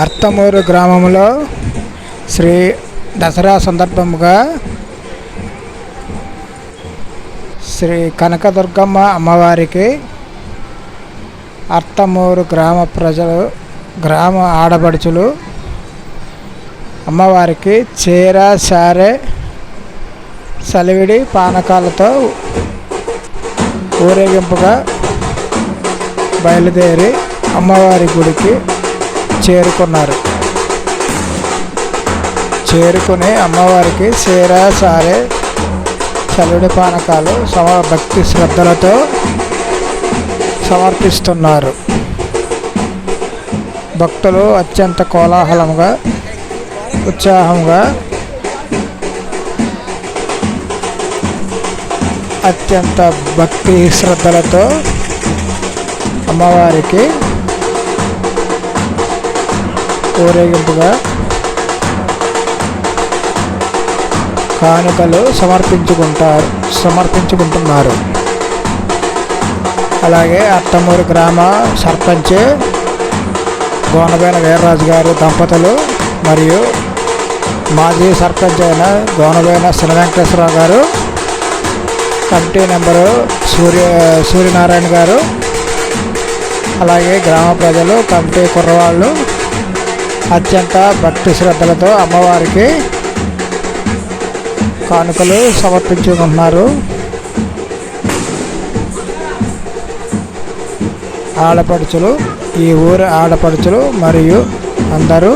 అర్తమూరు గ్రామంలో శ్రీ దసరా సందర్భముగా శ్రీ కనకదుర్గమ్మ అమ్మవారికి అర్తమూరు గ్రామ ప్రజలు గ్రామ ఆడపడుచులు అమ్మవారికి చీర సారె సలివిడి పానకాలతో ఊరేగింపుగా బయలుదేరి అమ్మవారి గుడికి చేరుకున్నారు. చేరుకుని అమ్మవారికి సేరా సారే చలుడి పానకాలు సమ భక్తి శ్రద్ధలతో సమర్పిస్తున్నారు. భక్తులు అత్యంత కోలాహలంగా ఉత్సాహంగా అత్యంత భక్తి శ్రద్ధలతో అమ్మవారికి ఊరేగింపుగా కానుకలు సమర్పించుకుంటారు సమర్పించుకుంటున్నారు. అలాగే అత్తమూరు గ్రామ సర్పంచ్ గోనబైన వీర్రాజు గారు దంపతులు మరియు మాజీ సర్పంచ్ అయిన గోనబైన శ్రీవెంకటేశ్వరరావు గారు కమిటీ నెంబరు సూర్య సూర్యనారాయణ గారు అలాగే గ్రామ ప్రజలు కమిటీ కుర్రవాళ్ళు అత్యంత భక్తి శ్రద్ధలతో అమ్మవారికి కానుకలు సమర్పించుకుంటున్నారు. ఆడపడుచులు ఈ ఊరు ఆడపడుచులు మరియు అందరూ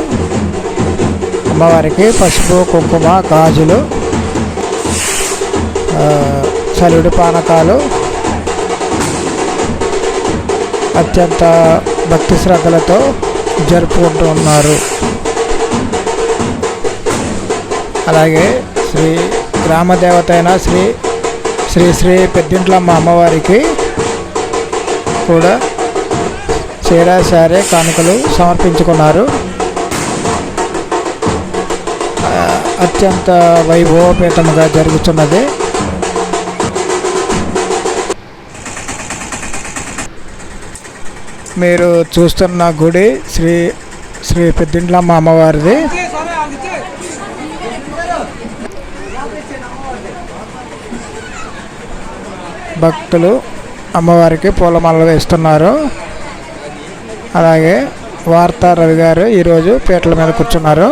అమ్మవారికి పసుపు కుంకుమ గాజులు ఆ, చలివిడి పానకాలు అత్యంత భక్తి శ్రద్ధలతో జరుపుకుంటూ ఉన్నారు. అలాగే శ్రీ గ్రామదేవత అయిన శ్రీ శ్రీ శ్రీ పెద్దింట్లమ్మ అమ్మవారికి కూడా చీర సారే కానుకలు సమర్పించుకున్నారు. అత్యంత వైభవపేతముగా జరుగుతున్నది. మీరు చూస్తున్న గుడి శ్రీ శ్రీ పెద్దింట్లమ్మ అమ్మవారిది భక్తులు అమ్మవారికి పూలమాలలు వేస్తున్నారు. అలాగే వార్తా రవి గారు ఈరోజు పీటల మీద కూర్చున్నారు.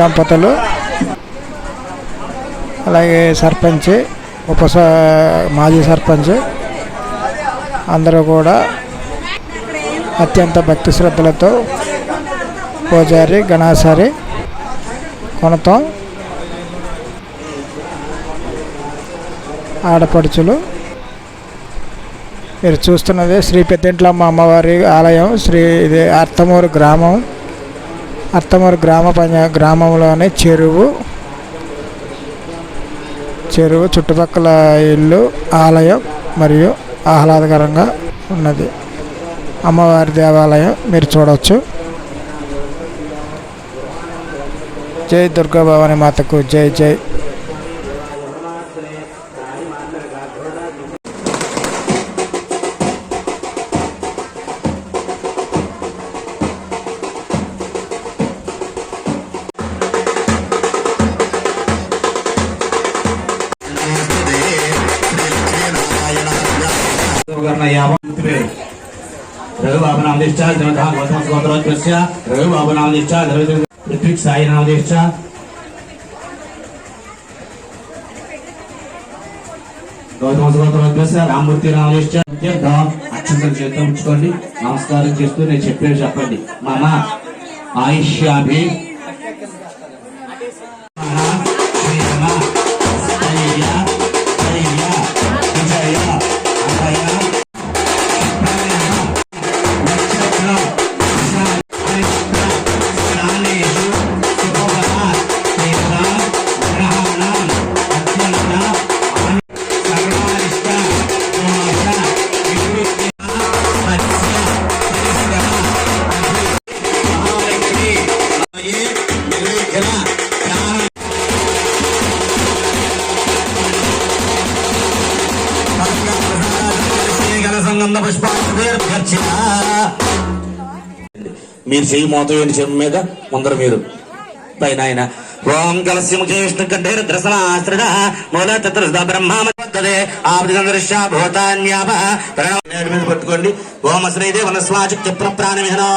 దంపతులు అలాగే సర్పంచ్ ఉప మాజీ సర్పంచ్ అందరూ కూడా అత్యంత భక్తి శ్రద్ధలతో పూజారి గణాసారి కొనతం. ఆడపడుచులు మీరు చూస్తున్నది శ్రీ పెద్దింట్లమ్మ అమ్మవారి ఆలయం. శ్రీ ఇది అర్థమూరు గ్రామం. అర్థమూరు గ్రామ పంచ గ్రామంలోని చెరువు. చెరువు చుట్టుపక్కల ఇల్లు ఆలయం మరియు ఆహ్లాదకరంగా ఉన్నది. అమ్మవారి దేవాలయం మీరు చూడవచ్చు జై దుర్గా భవానీ మాతకు జై జై. రఘుబాబు నామదిష్ట గౌతమ గోత్రోత్పత్య రఘుబాబు నామదిష్ట ఋత్విక్ సాయి గౌతమ గోత్రోత్పత్య రామమూర్తి నామదిష్ట అక్షంతల చేతితో ఉంచుకోండి నమస్కారం చేస్తూ నేను చెప్పేది చెప్పండి మామ ఆయుష్యాభి మీరు చెయ్యి మోతం ఏంటి చెంపు మీద ముందర మీరు. పైన ఆయన ఓం కలస్య ముఖే విష్ణు కంఠే రుద్రసమాశ్రిత మూల తత్ర బ్రహ్మామదే ఆబ్దిగందృశ్య భూతాన్యాప. ప్రణవ మీద పట్టుకోండి. ఓం శ్రీదే వనస్వాచ ప్రాణమిహనో.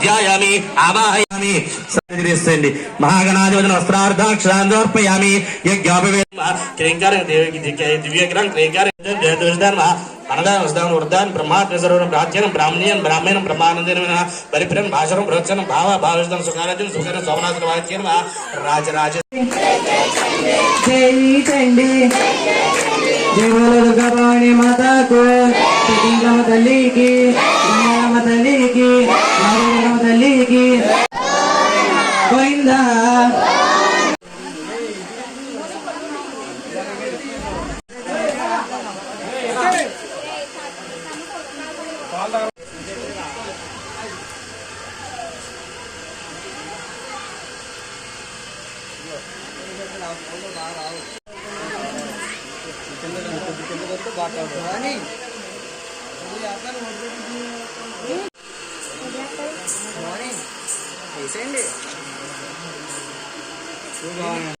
ధ్యాయామి ఆవాహయామి సరిచేయండి మహాగణాధిపతిని వస్త్రార్థాక్షరాందోర్పయామి యజ్ఞాపవే క్రీంకారం దివ్యగ్రం క్రీంకారం ధర్మ అనదాన వస్తాను వృద్ధాన్ బ్రహ్మాత్మ సర్వం ప్రాచీనం బ్రాహ్మణీయం బ్రాహ్మణం బ్రహ్మానందన పరిప్రన్ భాషరం ప్రోత్సనం భావ భావిస్తాం సుఖారాజ్యం సుఖర సోమనాథ వాక్యం రాజరాజ జై చండి జై బోలో తల్లికి తల్లికి గోవింద బాగా మార్నింగ్ వేసేయండి バイバイ。